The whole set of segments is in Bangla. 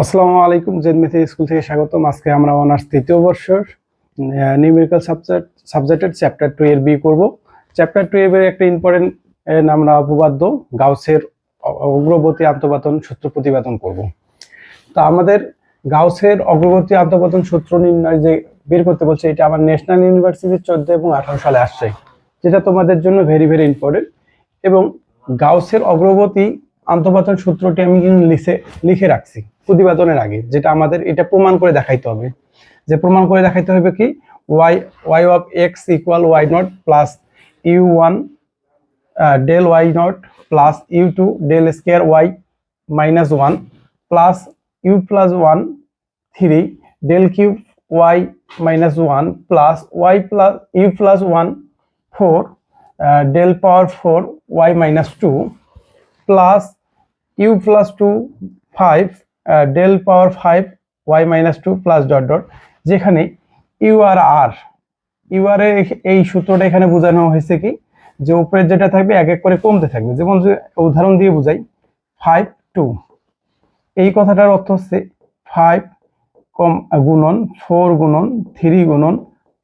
আসসালামু আলাইকুম জেদ মেথি স্কুল থেকে স্বাগতম। আজকে আমরা অনার্স তৃতীয় বর্ষের নিউমেরিক্যাল সাবজেক্ট সাবজেক্টের চ্যাপ্টার টু এর বি করব। চ্যাপ্টার টু এর একটা ইম্পর্টেন্ট আমরা উপপাদ্য, গাউসের অগ্রগতি আন্তপাতন সূত্র প্রতিপাদন করব। তো আমাদের গাউসের অগ্রগতি আন্তপাতন সূত্র নির্ণয় যে বের করতে বলছে, এটা আমার ন্যাশনাল ইউনিভার্সিটির চোদ্দ এবং আঠারো সালে আসছে, যেটা তোমাদের জন্য ভেরি ভেরি ইম্পর্টেন্ট এবং গাউসের অগ্রগতি আন্তপাতন সূত্রটি আমি লিখে লিখে রাখছি। প্রতিপাদনের আগে, যেটা আমাদের এটা প্রমাণ করে দেখাইতে হবে। যে প্রমাণ করে দেখাইতে হবে কি? Y Y of X equal Y nought plus U one del Y nought plus U two del square Y minus one plus U plus one three del cube Y minus one plus Y plus U plus one four del power four Y minus two plus U plus two five del power five Y minus two plus dot dot যেখানে ইউ আর আর ইউ আর এই সূত্রটা এখানে বোঝানো হয়েছে কি? যে উপরের যেটা থাকবে এক এক করে কমতে থাকবে। যেমন উদাহরণ দিয়ে বোঝাই ফাইভ টু এই কথাটার অর্থ হচ্ছে ফাইভ কম গুণন ফোর গুণন থ্রি গুণন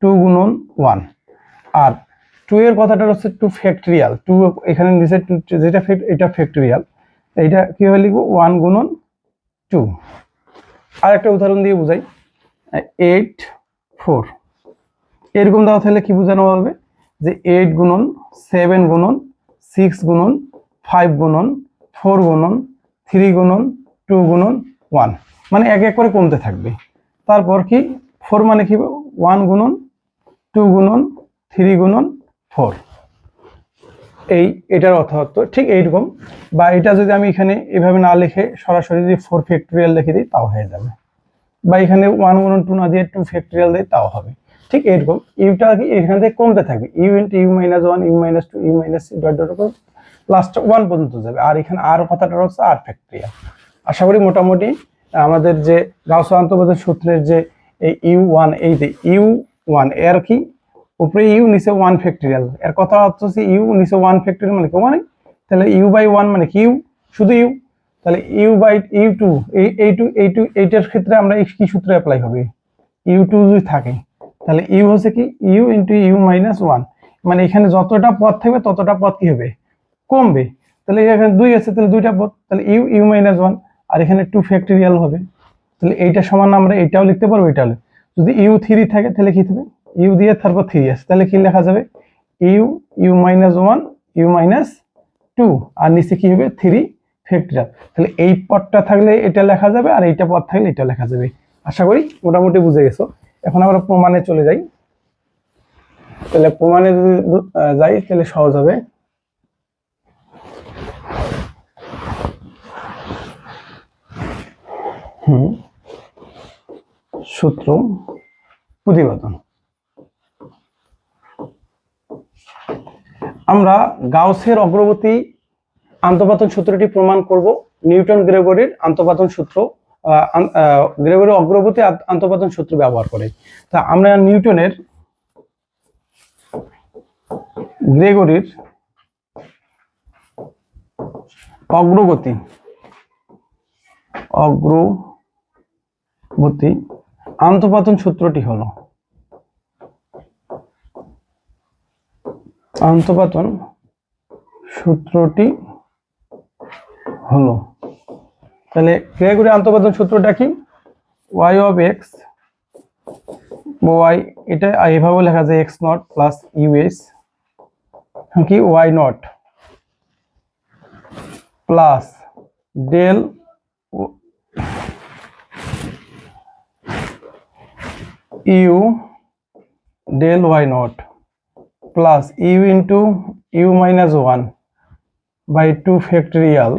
টু গুণন ওয়ান আর টু এর কথাটা হচ্ছে টু ফ্যাক্টরিয়াল টু এখানে নিচে two- যেটা এটা ফ্যাক্টরিয়াল এইটা কি হয় লিখব? ওয়ান গুণন টু। আর একটা উদাহরণ দিয়ে বুঝাই। Eight, four. এরকম দেওয়া থাকলে কি বোঝানো হবে? যে এইট গুণন, সেভেন গুণন, সিক্স গুণন, ফাইভ গুণন, ফোর গুণন, থ্রি গুণন, টু গুণন, ওয়ান। মানে এক এক করে কমতে থাকবে। তারপর কি? ফোর মানে কি? ওয়ান গুণন, টু গুণন, থ্রি গুণন, ফোর। এই এটার অর্থ ঠিক এইরকম। বা এটা যদি আমি এখানে এভাবে না লিখে সরাসরি যদি ফোর ফ্যাক্টরিয়াল লিখে দিই, তাও হয়ে যাবে। বা এখানে ওয়ান ওয়ান টু না দিয়ে টু ফ্যাক্টরিয়াল দিই, তাও হবে। ঠিক এরকম ইউটা কি এখান থেকে কমতে থাকবে। U into U minus one U minus two U minus dot dot last one পর্যন্ত যাবে। আর এখানে আর কথাটা হচ্ছে আর ফ্যাক্টরিয়াল আশা করি মোটামুটি আমাদের যে গাউস আন্তর্জাতিক সূত্রের যে এই ইউ ওয়ান এই যে ইউ ওয়ানের কি উপরে ইউ নিচে ওয়ান ফ্যাক্টরিয়াল এর কথা হচ্ছে ইউ নিচে ওয়ান ফ্যাক্টরিয়াল মানে কি? মানে? তাহলে ইউ বাই ওয়ান মানে কি? ইউ, শুধু ইউ। তাহলে ইউ বাই, ইউ টু, এই টু এই টু, এইটার ক্ষেত্রে আমরা কি সূত্রে অ্যাপ্লাই হবে? ইউ টু যদি থাকে, তাহলে ইউ হচ্ছে কি? U into U minus one মানে এখানে যতটা পথ থাকবে, ততটা পথ কি হবে? কমবে। তাহলে এখানে দুই আছে, তাহলে দুইটা পথ তাহলে ইউ ইউ মাইনাস ওয়ান আর এখানে টু ফ্যাক্টরিয়াল হবে। তাহলে এইটা সমান আমরা এটাও লিখতে পারব, এটাও যদি ইউ থ্রি থাকে, তাহলে কি হবে ইউ দিয়ে তারপর থ্রি আছে। তাহলে কি লেখা যাবে? U U minus one U minus two আর নিচে কি হবে? থ্রি ফ্যাক্টরিয়াল তাহলে এই পদটা থাকলে এটা লেখা যাবে আর এইটা পদ থাকলে এটা লেখা যাবে। আশা করি মোটামুটি বুঝে গেছো। এখন আমরা প্রমাণে চলে যাই। তাহলে প্রমাণে যদি যাই, তাহলে সহজ হবে। হুম। সূত্র প্রতিপাদন আমরা গাউসের অগ্রগতি আন্তপাতন সূত্রটি প্রমাণ করব। নিউটন গ্রেগরির আন্তপাতন সূত্র গ্রেগরির অগ্রগতি আন্তপাতন সূত্র ব্যবহার করে। তা আমরা নিউটনের গ্রেগরির অগ্রগতি অগ্রগতি আন্তপাতন সূত্রটি হলো আন্তপাতন সূত্রটি হলো। তাহলে গ্রেগরি আন্তপাতন সূত্রটা কি? ওয়াই অফ এক্স ওয়াই এটা এইভাবে লেখা যায় X nought plus U S কি? Y nought plus del U del Y nought plus U into U minus one by two factorial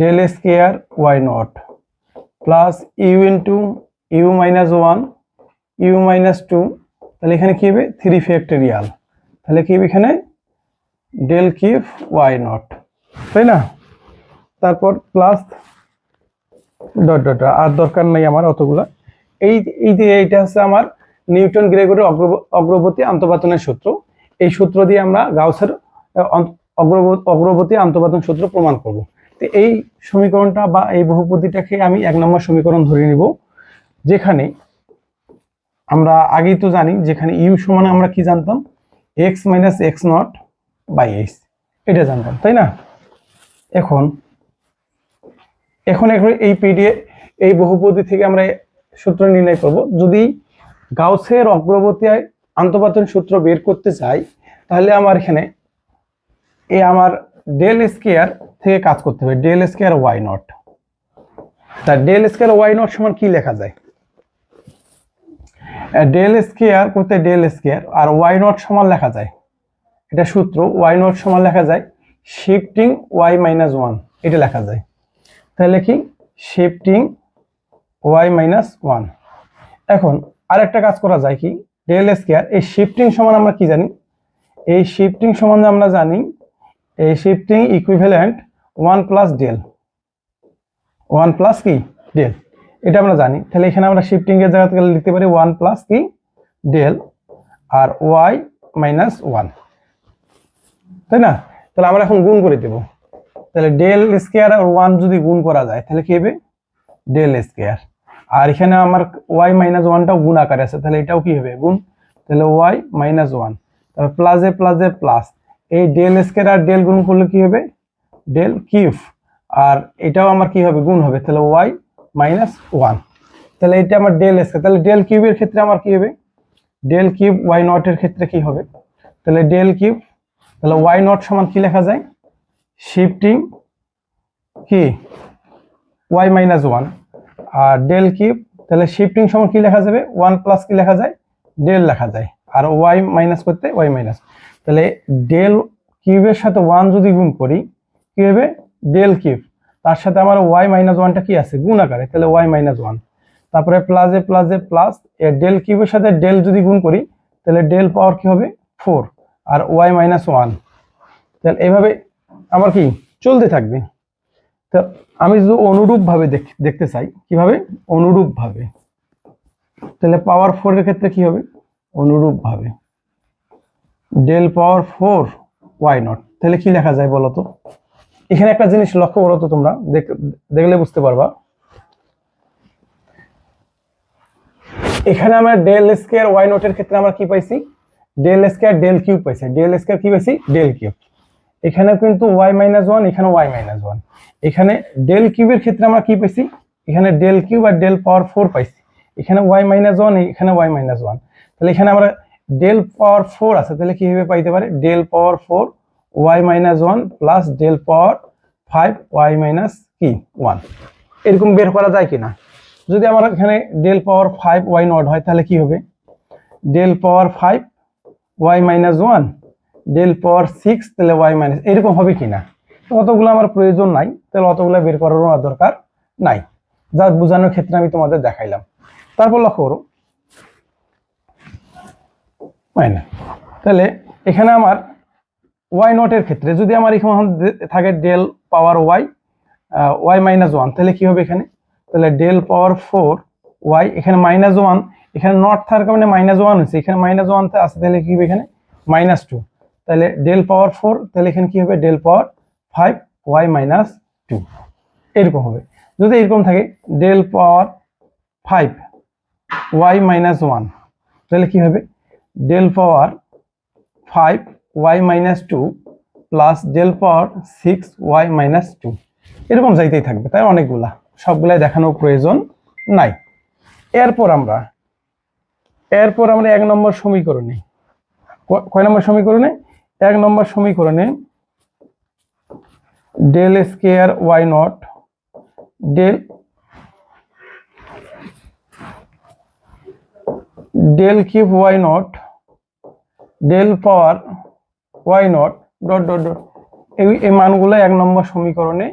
del square Y nought plus U into U minus one U minus two তাহলে এখানে কী হবে? থ্রি ফ্যাক্টরিয়াল তাহলে কী হবে এখানে? ডেল কিউব ওয়াই নট তাই না? তারপর প্লাস ডট ডট। আর দরকার নেই আমার অতগুলা। এই এই যে এইটা হচ্ছে আমার নিউটন গ্রেগরের অগ্রব- অগ্রবর্তী আন্তপাতনের সূত্র। এই সূত্র দিয়ে আমরা গাউসের অগ্রবর্তী আন্তপাতন সূত্র প্রমাণ করব। তো এই সমীকরণটা বা এই বহুপদীটাকে আমি এক নম্বর সমীকরণ ধরে নিব, যেখানে আমরা আগেই তো জানি যেখানে ইউ সমান আমরা কি জানতাম? X minus X nought by H এটা জানতাম, তাই না? এখন এখন এখন এই পিডিএ, এই বহুপদী থেকে আমরা সূত্র নির্ণয় করব। যদি গাউসের অগ্রবর্তী আন্তপাতন সূত্র বের করতে চাই, তাহলে আমার এখানে এ আমার ডেল স্কেয়ার থেকে কাজ করতে হবে ডেল স্কেয়ার ওয়াই নট তা ডেল স্কেয়ার ওয়াই নট সমান কি লেখা যায়? ডেল স্কেয়ার করতে ডেল স্কেয়ার আর ওয়াই নট সমান লেখা যায়। এটা সূত্র ওয়াই নট সমান লেখা যায় শিফটিং ওয়াই মাইনাস ওয়ান এটা লেখা যায়। তাহলে কি? শিফটিং ওয়াই মাইনাস ওয়ান এখন আরেকটা কাজ করা যায় কি? ডেল স্কেয়ার এই শিফটিং সমান আমরা কি জানি? এই শিফটিং সম্বন্ধে আমরা জানি, এই shifting equivalent one plus del one plus কি? ডেল এটা আমরা জানি। তাহলে এখানে আমরা শিফটিং এর জায়গা থেকে লিখতে পারি ওয়ান প্লাস কি? ডেল আর ওয়াই মাইনাস ওয়ান তাই না? তাহলে আমরা এখন গুণ করে দেব। তাহলে ডেল স্কোয়ার আর ওয়ান যদি গুণ করা যায়, তাহলে কি হবে? ডেল স্কোয়ার আর এখানে আমার ওয়াই মাইনাস ওয়ানটাও গুণ আকারে আছে, তাহলে এটাও কি হবে? গুণ, তাহলে ওয়াই মাইনাস ওয়ান তাহলে প্লাসে প্লাসে প্লাস এ প্লাস এই ডেল স্কোয়ার আর ডেল গুণ করলে কি হবে? ডেল কিউব আর এটাও আমার কি হবে? গুণ হবে, তাহলে ওয়াই মাইনাস ওয়ান তাহলে এটা আমার ডেল স্কোয়ার তাহলে ডেল কিউবের ক্ষেত্রে আমার কি হবে? ডেল কিউব ওয়াই নটের ক্ষেত্রে কি হবে? তাহলে ডেল কিউব তাহলে ওয়াই নট সমান কি লেখা যায়? শিফটিং কি? ওয়াই মাইনাস ওয়ান আর ডেল কিউব তাহলে শিফটিং সময় কি লেখা যাবে? ওয়ান প্লাস কি লেখা যায়? ডেল লেখা যায়। আর ওয়াই মাইনাস করতে ওয়াই মাইনাস তাহলে ডেল কিউবের সাথে ওয়ান যদি গুণ করি, কি হবে? ডেল কিউব তার সাথে আমার ওয়াই মাইনাস ওয়ানটা কি আছে? গুণ আকারে। তাহলে ওয়াই মাইনাস ওয়ান তারপরে প্লাসে প্লাসে প্লাস এ ডেল কিউবের সাথে ডেল যদি গুণ করি, তাহলে ডেল পাওয়ার কি হবে? ফোর আর ওয়াই মাইনাস ওয়ান তাহলে এইভাবে আমার কি? চলতে থাকবে। তো আমি যদি অনুরূপভাবে দেখ- দেখতে চাই। কীভাবে? অনুরূপভাবে। তাহলে পাওয়ার ফোরের ক্ষেত্রে কি হবে? অনুরূপভাবে। Del power four Y nought তাহলে কি লেখা যায় বলো তো এখানে একটা জিনিস লক্ষ্য করো তো তোমরা। দেখ- দেখলে বুঝতে পারবা। এখানে আমরা ডেল স্কোয়ার ওয়াই নটের ক্ষেত্রে আমরা কি পাইছি? ডেল স্কোয়ার ডেল কিউব পাইছি। ডেল স্কোয়ার কি পাইছি? ডেল কিউব এখানে কিন্তু ওয়াই মাইনাস ওয়ান এখানে ওয়াই মাইনাস ওয়ান এখানে ডেল কিউবের ক্ষেত্রে আমরা কি পাইছি? এখানে ডেল কিউব আর ডেল পাওয়ার ফোর পাইছি। এখানে ওয়াই মাইনাস ওয়ান এখানে ওয়াই মাইনাস ওয়ান তাহলে এখানে আমরা ডেল পাওয়ার ফোর আছে, তাহলে কীভাবে পাইতে পারে? Del power four Y minus one plus del power five Y minus কি? ওয়ান এরকম বের করা যায় কিনা? যদি আমার এখানে del power five Y nought হয়, তাহলে কি হবে? Del power five Y minus one del power six তাহলে ওয়াই মাইনাস এরকম হবে কি কিনা অতগুলো আমার প্রয়োজন নাই, তাহলে অতগুলো বের করারও আমার দরকার নাই। যা বোঝানোর ক্ষেত্রে আমি তোমাদের দেখাইলাম। তারপর লক্ষ্য করো। তাহলে এখানে আমার ওয়াই নটের ক্ষেত্রে, যদি আমার এখানে থাকে del power Y Y minus one তাহলে কি হবে এখানে? তাহলে ডেল পাওয়ার ফোর ওয়াই এখানে মাইনাস ওয়ান এখানে নট থাকার কারণে মাইনাস ওয়ান হচ্ছে এখানে মাইনাস ওয়ান আছে, তাহলে কি হবে এখানে? মাইনাস টু তাহলে ডেল পাওয়ার ফোর তাহলে এখানে কি হবে? Del power five Y minus two এরকম হবে। যদি এরকম থাকে del power five Y minus one তাহলে কি হবে? Del power five Y minus two plus del power six Y minus two এরকম যাইতেই থাকবে, তাই অনেকগুলা। সবগুলাই দেখানোর প্রয়োজন নাই। এরপর আমরা এরপর আমরা এক নম্বর সমীকরণে কয় নম্বর সমীকরণে? এক নম্বর সমীকরণে del square Y nought del del cube Y nought del power Y nought dot dot dot এই এই মানগুলো এক নম্বর সমীকরণে,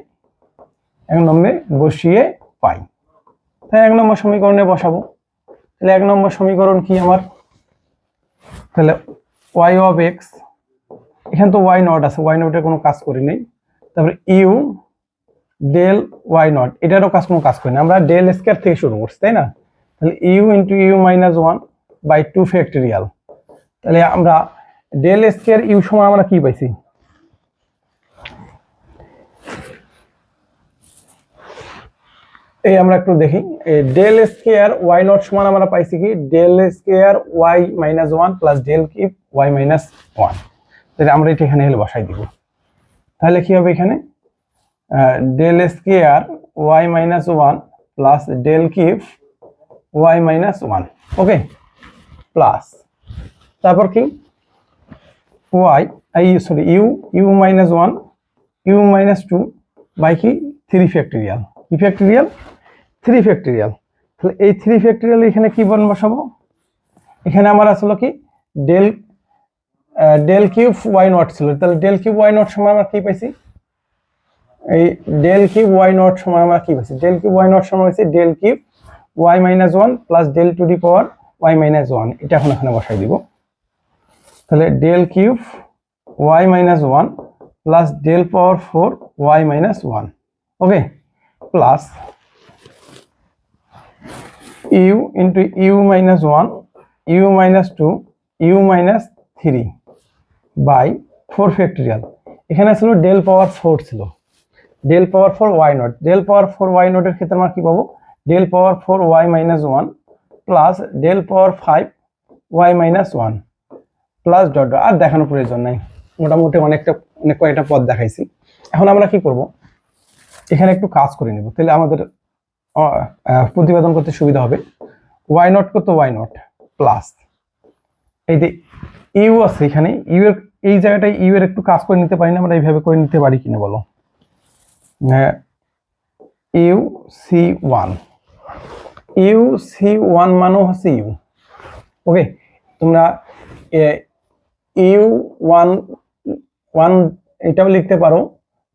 এক নম্বরে বসিয়ে পাই। তাই এক নম্বর সমীকরণে বসাবো। তাহলে এক নম্বর সমীকরণ কি আমার? তাহলে ওয়াই অফ এক্স এখানে তো ওয়াই নট আছে ওয়াই নটের কোনো কাজ করি নেই। তারপরে ইউ ডেল ওয়াই নট এটারও কাজ কোনো কাজ করি না আমরা ডেল স্কোয়ার থেকে শুরু করছি, তাই না? তাহলে U into U minus one by two factorial তাহলে আমরা ডেল স্কোয়ার ইউ সময় আমরা কি পাইছি? এই আমরা একটু দেখি ডেল স্কোয়ার ওয়াই নট সমান আমরা পাইছি কি? Del square Y minus one plus del cube Y minus one তাহলে আমরা এটা এখানে এলে বসাই দিব। তাহলে কি হবে এখানে? Del square Y minus one plus del cube Y minus one okay plus তারপর কি? Y I sorry U U minus one U minus two by কি? থ্রি ফ্যাক্টোরিয়াল কি ফ্যাক্টোরিয়াল থ্রি ফ্যাক্টোরিয়াল তাহলে এই থ্রি ফ্যাক্টোরিয়াল এখানে কি বন বসাবো? এখানে আমার আসলে কি? Del del cube Y nought ছিল। তাহলে ডেল কিউব ওয়াই নট সময় আমরা কি পাইছি? এই ডেল কিউব ওয়াই নট সময় আমরা কি পাইছি? ডেল কিউব ওয়াই নট সময় হয়েছে del cube Y minus one plus del two D power Y minus one এটা এখন এখানে বসাই দিব। তাহলে del cube Y minus one plus del power four Y minus one okay plus U into U minus one U minus two U minus three by four factorial. এখানে ছিল ডেল পাওয়ার ফোর ছিল। Del power four Y nought. Del power four Y নটের ক্ষেত্রে আমরা কী পাবো? Del power four Y minus one plus del power five Y minus one plus dot dot. আর দেখানোর প্রয়োজন নাই। মোটামুটি অনেকটা অনেক কয়েকটা পথ দেখাইছি। এখন আমরা কি করব? এখানে একটু কাজ করে নেব। তাহলে আমাদের প্রতিবেদন করতে সুবিধা হবে। ওয়াই নট করতে ওয়াই নট প্লাস। এই যে ইউ আছে এখানে, ইউ এর এই জায়গাটায় ইউ এর একটু কাজ করে নিতে পারি না, আমরা এইভাবে করে নিতে পারি কিনা বলো? U C one. U C one মানেও হচ্ছে ইউ। ওকে, তোমরা ইউ ওয়ান ওয়ান এটাও লিখতে পারো,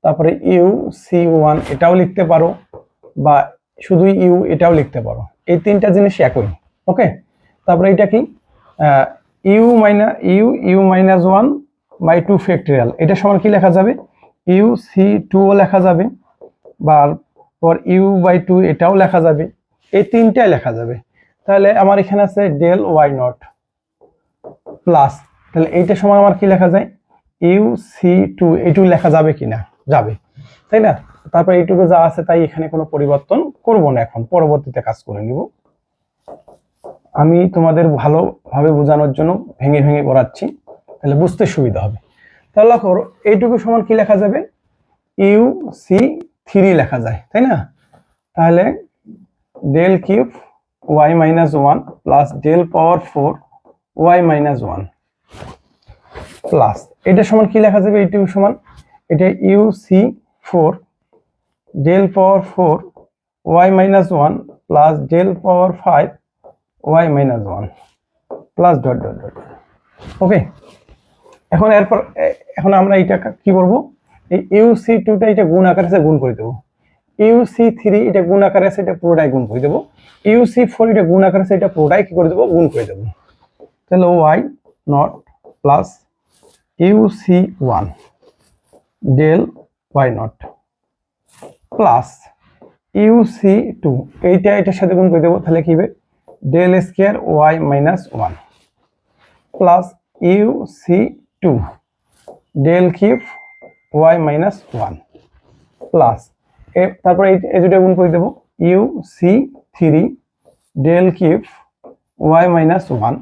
তারপরে ইউ সি ওয়ান এটাও লিখতে পারো, বা শুধু ইউ এটাও লিখতে পারো। এই তিনটা জিনিস একই, ওকে? তারপরে এটা কি? U minus U U minus one by two factorial. এটা সমান কি লেখা যাবে? ইউ সি টুও লেখা যাবে। বা পর ইউ বাই টু এটাও লেখা যাবে। এই তিনটাই লেখা যাবে। তাহলে আমার এখানে আছে ডেল ওয়াই নট প্লাস। তাহলে এইটা সময় আমার কি লেখা যায়? ইউ সি টু এইটুকু লেখা যাবে কিনা? যাবে। তাই না? তারপর এইটুকু যা আছে তাই এখানে কোনো পরিবর্তন করব না এখন। পরবর্তীতে কাজ করে নিব। আমি তোমাদের ভালোভাবে বোঝানোর জন্য ভেঙে ভেঙে পড়াচ্ছি। তাহলে বুঝতে সুবিধা হবে। তাহলে লক্ষ্য করো, এইটুকু সমান কি লেখা যাবে? ইউ সি থ্রি লেখা যায় তাই না? তাহলে del cube Y minus one plus del power four Y minus one plus এটা সমান কি লেখা যাবে? এইটুকু সমান এটা U C four del power four Y minus one plus del power five Y minus one plus dot dot dot okay এখন এরপর এখন আমরা এটা কি করব এই ইউ সি টুটা এটা গুণ আকারে আছে, গুণ করে দেবো। ইউ সি থ্রি এটা গুণ আকারে আছে, এটা পুরোটাই গুণ করে দেবো। ইউ সি ফোর এটা গুণ আকারে আছে, এটা পুরোটাই কি করে দেবো? গুণ করে দেবো। তাহলে y naught plus u c one del y naught plus u c two এইটা, এটার সাথে গুণ করে দেবো, তাহলে কি হবে? Del square y minus one plus u c two del cube y minus one plus তারপরে এই দুটো গুণ করে দেবো। U c three del cube y minus one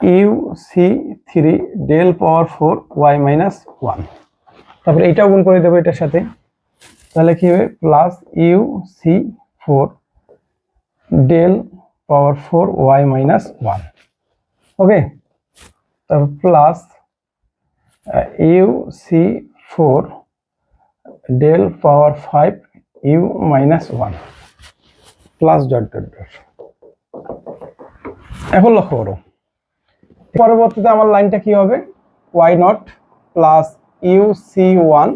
u c three del power four y minus one তারপরে এইটাও গুণ করে দেবো এটার সাথে। তাহলে কি হবে? Plus u c four del power four y minus one okay তারপর plus u c four del power five u minus one plus dot dot dot এখন লক্ষ্য করো। পরবর্তীতে আমার লাইনটা কি হবে? Y naught plus u c one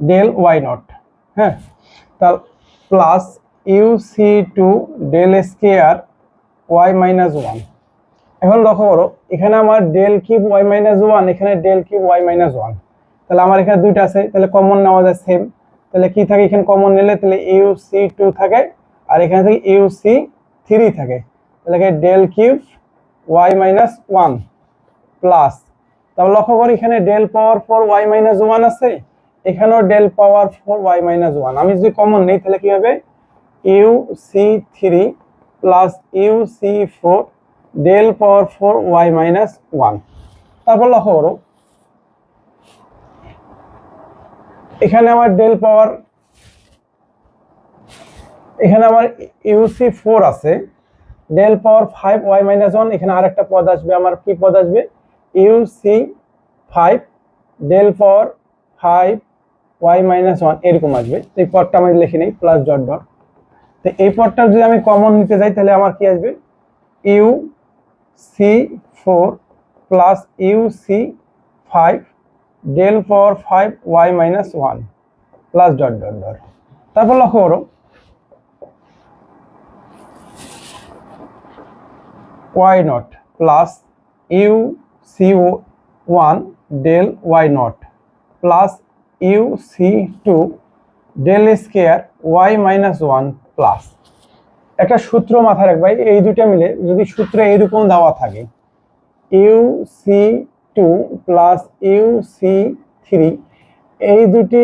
del y naught হ্যাঁ? তা plus u c two del square y minus one এখন লক্ষ্য করো, এখানে আমার del cube y minus one এখানে del cube y minus one তাহলে আমার এখানে দুইটা আছে, তাহলে কমন নেওয়া যায় সেম তাহলে কি থাকে এখানে কমন নিলে, তাহলে ইউ সি টু থাকে, আর এখানে থেকে ইউ সি থ্রি থাকে। তাহলে del cube y minus one plus তাহলে লক্ষ্য করি, এখানে del power four y minus one আছে, এখানেও del power four y minus one আমি যদি কমন নেই, তাহলে কি হবে? U c three plus u c four del power four y minus one তারপর লক্ষ্য করো। এখানে আমার ডেল পাওয়ার এখানে আমার ইউসি ফোর আছে। Del power five y minus one এখানে আর একটা পদ আসবে। আমার কি পদ আসবে? U c five del power five y minus one এরকম আসবে। এই পদটা আমি লিখে নিই প্লাস ডট ডট তো এই পদটা যদি আমি কমন নিতে যাই, তাহলে আমার কি আসবে? U c four plus u c five del power five y minus one plus dot dot dot তারপর লক্ষ্য করো। Y naught plus u c one del y naught plus u c two del square y minus one plus একটা সূত্র মাথায় রাখবাই এই দুটা মিলে যদি সূত্র এইরকম দেওয়া থাকে u c two plus u c three এই দুটি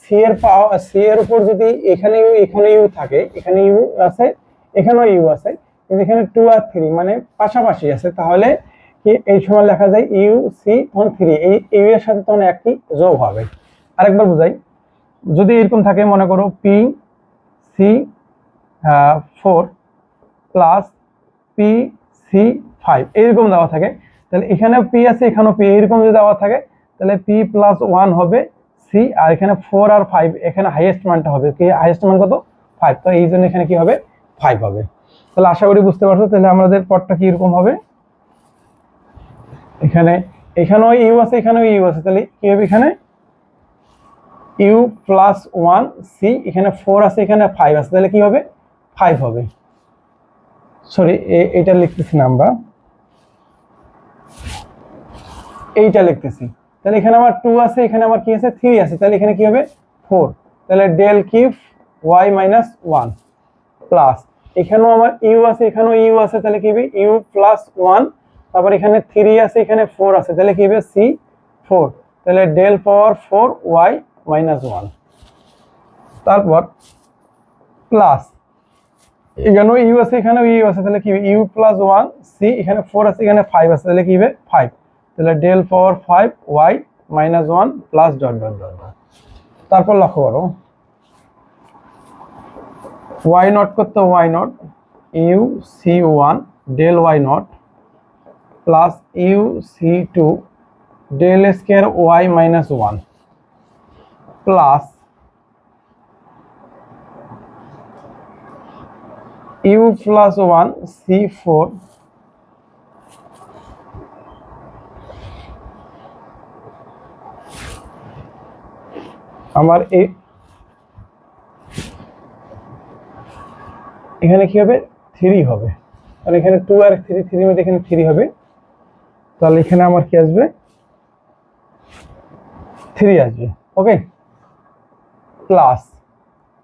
সি এর পাওয়া সি এর উপর যদি এখানে এখানে ইউ থাকে, এখানে ইউ আছে, এখানেও ইউ আছে, কিন্তু এখানে টু আর থ্রি মানে পাশাপাশি আছে, তাহলে কি এই সময় লেখা যায় ইউ সি তখন থ্রি এই ইউ এর সাথে তখন একটি যোগ হবে। আরেকবার বুঝাই, যদি এরকম থাকে, মনে করো p c four plus p c five, এইরকম দেওয়া থাকে। তাহলে এখানে পি আছে, এখানেও পি, এইরকম যদি দেওয়া থাকে, তাহলে পি প্লাস ওয়ান হবে সি, আর এখানে ফোর আর ফাইভ, এখানে হাইয়েস্ট মানটা হবে। কি হাইয়েস্ট মান কত? ফাইভ তো এই জন্য এখানে কি হবে? ফাইভ হবে। তাহলে আশা করি বুঝতে পারছ, তাহলে আমাদের পটটা কি এরকম হবে? এখানে, এখানেও ইউ আছে, এখানেও ইউ আছে। তাহলে কি হবে এখানে? ইউ প্লাস ওয়ান, সি, এখানে ফোর আছে, এখানে ফাইভ আছে। তাহলে কি হবে? ফাইভ হবে। সরি এটা লিখতেছি না আমরা। এইটা লিখতেছি। তাহলে এখানে আমার টু আছে, এখানে আমার কি আছে? থ্রি আছে। তাহলে এখানে কি হবে? ফোর তাহলে del cube y minus one plus এখানেও আমার ইউ আছে, এখানেও ইউ আছে, তাহলে কি হবে? ইউ প্লাস ওয়ান তারপর এখানে থ্রি আছে, এখানে ফোর আছে। তাহলে কি হবে? সি ফোর তাহলে del power four y minus one তারপর প্লাস এখানেও ইউ আছে, এখানেও ইউ আছে, তাহলে কি ইউ প্লাস ওয়ান সি এখানে ফোর আছে, এখানে ফাইভ আছে, তাহলে কি হবে? ফাইভ তাহলে del power five y minus one plus dot dot dot তারপর লক্ষ্য করো। ওয়াই নট করতে y naught u c one del y naught plus u c two del square y minus one plus u plus one c four আমার এই এখানে কি হবে? থ্রি হবে। আর এখানে টু আর থ্রি থ্রি মধ্যে এখানে থ্রি হবে। তাহলে এখানে আমার কি আসবে? থ্রি আসবে। Okay plus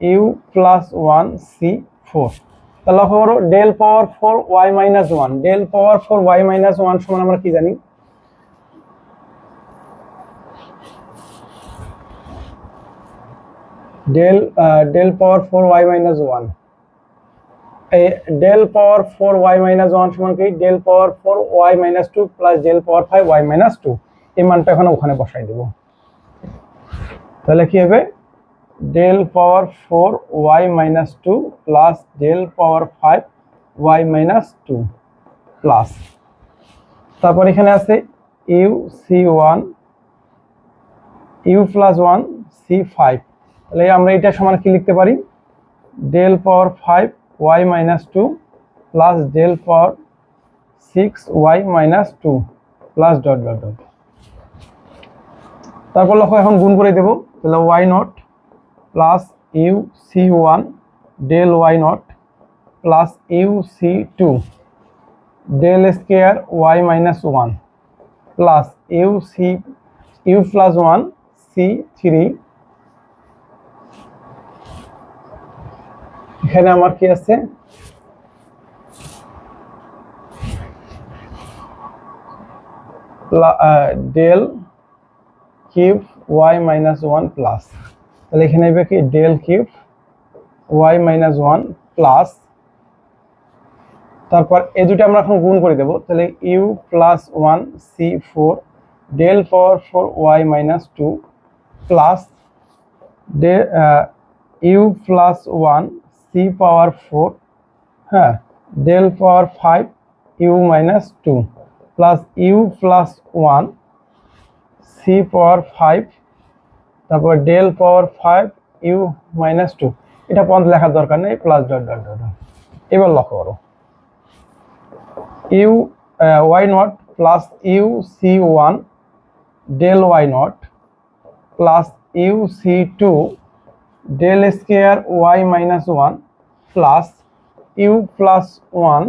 u plus one c four লক্ষ্য করো del power four y minus one del power four y minus one সমান আমরা কি জানি? Del del power four y minus one এই del power four y minus one সমান কি? Del power four y minus two plus del power five y minus two এই মানটা এখন ওখানে বসাই দেব। তাহলে কি হবে? Del power four y minus two plus del power five y minus two plus তারপর এখানে আছে u c one u plus one c five তাহলে আমরা এটা সমান কি লিখতে পারি? Del power five y minus two plus del power six y minus two plus dot dot dot তারপর লক্ষ্য এখন গুণ করে দেবো, তাহলে y naught plus u c one del y naught plus u c two del square y minus one plus u c u plus one c three এখানে আমার কি আছে? Del cube y minus one plus তাহলে এখানে হবে কি? Del cube y minus one plus, তারপর এই দুটো আমরা এখন গুণ করে দেবো। তাহলে u plus one c four, del power four y minus two plus, del u plus one c power four হ্যাঁ del power five u minus two, plus u plus one c power five তারপর del power five u minus two এটা পর্যন্ত লেখার দরকার নেই প্লাস ডট ডট ডট এবার লক্ষ্য করো। U y naught plus u c one del y naught plus u c two del square y minus one plus u plus one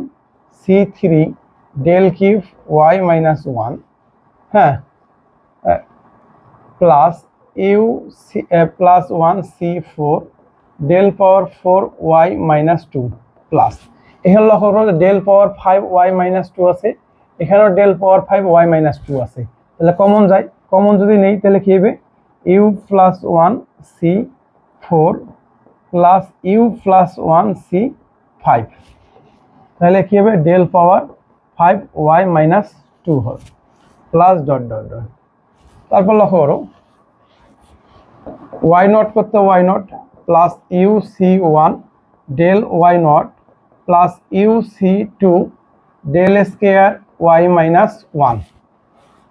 c three del cube y minus one হ্যাঁ plus u c plus one c four, del power four y minus two plus. এখানে লক্ষ্য করো del power five y minus two আছে, এখানেও del power five y minus two আছে। তাহলে কমন যায়, কমন যদি নেই তাহলে কী হবে? U plus one c four plus u plus one c five. তাহলে কী হবে? Del power five y minus two হবে, প্লাস ডট ডট ডট। তারপর লক্ষ্য করো ওয়াই নট করতে y naught plus u c one del y naught plus u c two del square y minus one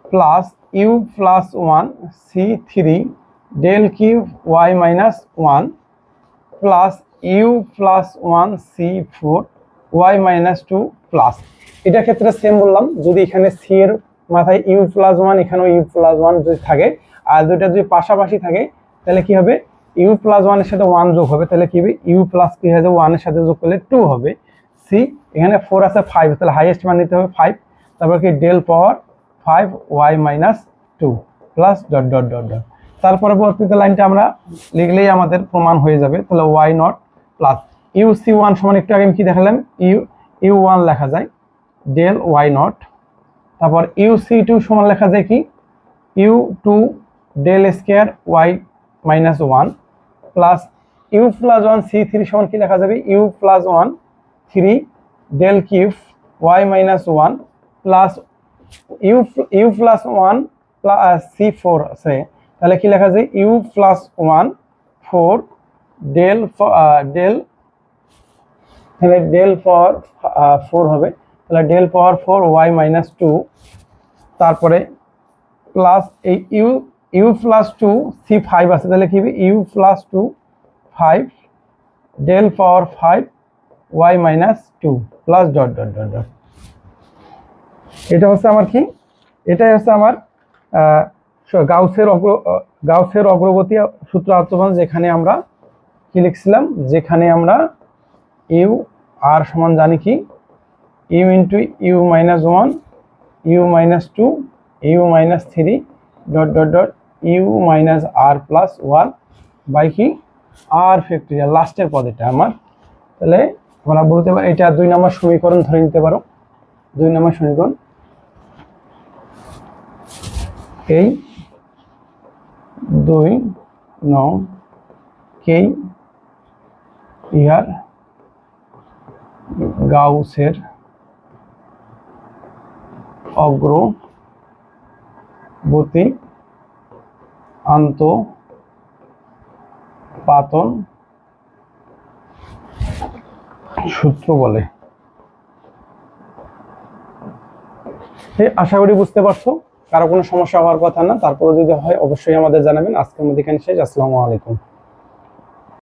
plus u plus one c three del cube y minus one plus u plus one c four y minus two plus এটার ক্ষেত্রে সেম বললাম, যদি এখানে সি এর মাথায় ইউ প্লাস ওয়ান এখানেও ইউ প্লাস ওয়ান যদি থাকে, আর দুইটা যদি পাশাপাশি থাকে তাহলে কি হবে? ইউ প্লাস ওয়ানের সাথে ওয়ান যোগ হবে, তাহলে কি হবে? ইউ প্লাস কি হবে ওয়ানের সাথে যোগ করলে টু হবে। সি এখানে ফোর আছে ফাইভ তাহলে হাইয়েস্ট মান নিতে হবে ফাইভ তারপর কি? Del power five y minus two plus dot dot dot dot তার পরবর্তীতে লাইনটা আমরা লিখলেই আমাদের প্রমাণ হয়ে যাবে। তাহলে y naught plus u c one সমান একটু আগে আমি কি দেখালাম? ইউ ইউ ওয়ান লেখা যায় ডেল ওয়াই নট তারপর ইউ সি টু সমান লেখা যায় কি? U two del square y minus one plus u plus one c three সমান কি লেখা যাবে? U plus one three del cube y minus one plus u u plus one plus c four আছে। তাহলে কি লেখা যায় u plus one four del del তাহলে ডেল পাওয়ার ফোর হবে। তাহলে del power four y minus two তারপরে প্লাস এই u u plus two c five আছে, তাহলে কি u plus two five del power five y minus two plus dot dot dot dot. এটা হচ্ছে আমার কি? এটাই হচ্ছে আমার গাউসের অগ্র, গাউসের অগ্রগতি সূত্র আত্মবান যেখানে আমরা কি লিখছিলাম? যেখানে আমরা ইউ আর সমান জানি কি? U into u minus one, u minus two, u minus three, dot dot dot u minus r plus one by কি? আর ফ্যাক্টরিয়াল লাস্টের পদ এটা আমার। তাহলে আমরা বলতে পারি, এটা দুই নম্বর সমীকরণ ধরে নিতে পারো। দুই নম্বর সমীকরণ। এই দুই ন কেই ইহার গাউসের অগ্রগতি আন্ত, পাতন সূত্র বলে। আশা করি বুঝতে পারছ, কারও কোনো সমস্যা হওয়ার কথা না। তারপরে যদি হয়, অবশ্যই আমাদের জানাবেন। আজকের মধ্যে এখানে শেষ। আসসালামু আলাইকুম।